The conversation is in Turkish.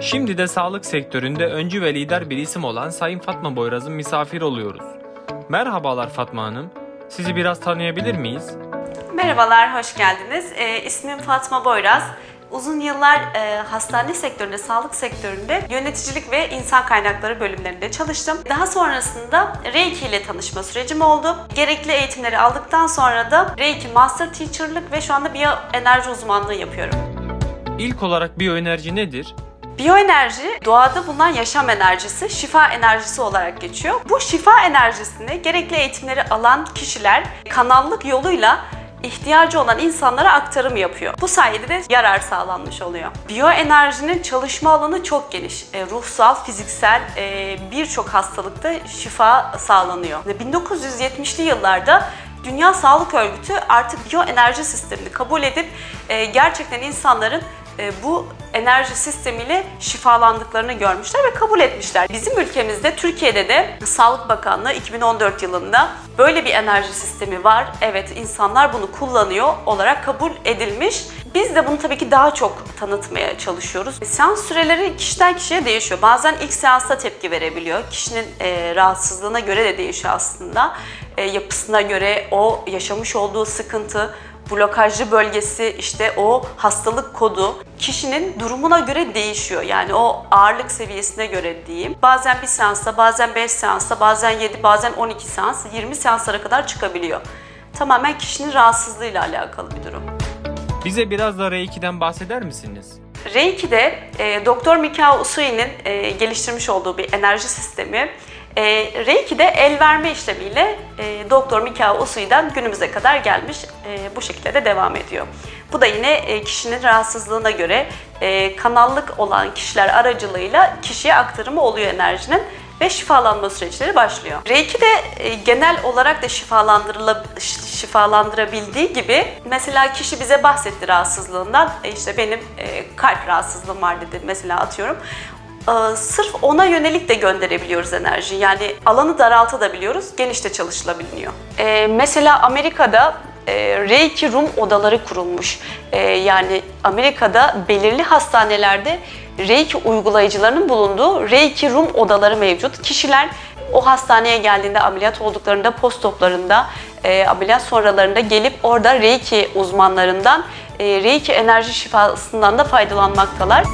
Şimdi de sağlık sektöründe öncü ve lider bir isim olan Sayın Fatma Boyraz'ın misafir oluyoruz. Merhabalar Fatma Hanım. Sizi biraz tanıyabilir miyiz? Merhabalar, hoş geldiniz. E, ismim Fatma Boyraz. Uzun yıllar e, hastane sektöründe, sağlık sektöründe yöneticilik ve insan kaynakları bölümlerinde çalıştım. Daha sonrasında Reiki ile tanışma sürecim oldu. Gerekli eğitimleri aldıktan sonra da Reiki Master Teacher'lık ve şu anda biyoenerji uzmanlığı yapıyorum. İlk olarak biyoenerji nedir? Biyoenerji doğada bulunan yaşam enerjisi, şifa enerjisi olarak geçiyor. Bu şifa enerjisini gerekli eğitimleri alan kişiler kanallık yoluyla ihtiyacı olan insanlara aktarım yapıyor. Bu sayede de yarar sağlanmış oluyor. Biyoenerjinin çalışma alanı çok geniş. E, ruhsal, fiziksel e, birçok hastalıkta şifa sağlanıyor. Ve 1970'li yıllarda Dünya Sağlık Örgütü artık biyoenerji sistemini kabul edip e, gerçekten insanların bu enerji sistemiyle şifalandıklarını görmüşler ve kabul etmişler. Bizim ülkemizde, Türkiye'de de Sağlık Bakanlığı 2014 yılında böyle bir enerji sistemi var. Evet insanlar bunu kullanıyor olarak kabul edilmiş. Biz de bunu tabii ki daha çok tanıtmaya çalışıyoruz. Seans süreleri kişiden kişiye değişiyor. Bazen ilk seansta tepki verebiliyor. Kişinin e, rahatsızlığına göre de değişiyor aslında. E, yapısına göre o yaşamış olduğu sıkıntı, blokajlı bölgesi işte o hastalık kodu kişinin durumuna göre değişiyor. Yani o ağırlık seviyesine göre diyeyim. Bazen bir seansta, bazen 5 seansta, bazen 7, bazen 12 seans, 20 seanslara kadar çıkabiliyor. Tamamen kişinin rahatsızlığıyla alakalı bir durum. Bize biraz da Reiki'den bahseder misiniz? Reiki'de e, Doktor Mikao Usui'nin e, geliştirmiş olduğu bir enerji sistemi. E, Reiki'de el verme işlemiyle e, Doktor Mikao Usui'den günümüze kadar gelmiş. E, bu şekilde de devam ediyor. Bu da yine e, kişinin rahatsızlığına göre e, kanallık olan kişiler aracılığıyla kişiye aktarımı oluyor enerjinin ve şifalanma süreçleri başlıyor. Reiki de e, genel olarak da şifalandırabildiği gibi mesela kişi bize bahsetti rahatsızlığından e, işte benim e, kalp rahatsızlığım var dedi mesela atıyorum. E, sırf ona yönelik de gönderebiliyoruz enerji. Yani alanı daraltabiliyoruz, geniş de çalışılabiliyor. E, mesela Amerika'da e, Reiki Room odaları kurulmuş. E, yani Amerika'da belirli hastanelerde Reiki uygulayıcılarının bulunduğu Reiki Room odaları mevcut. Kişiler o hastaneye geldiğinde ameliyat olduklarında, postoplarında, e, ameliyat sonralarında gelip orada Reiki uzmanlarından e, Reiki enerji şifasından da faydalanmaktalar.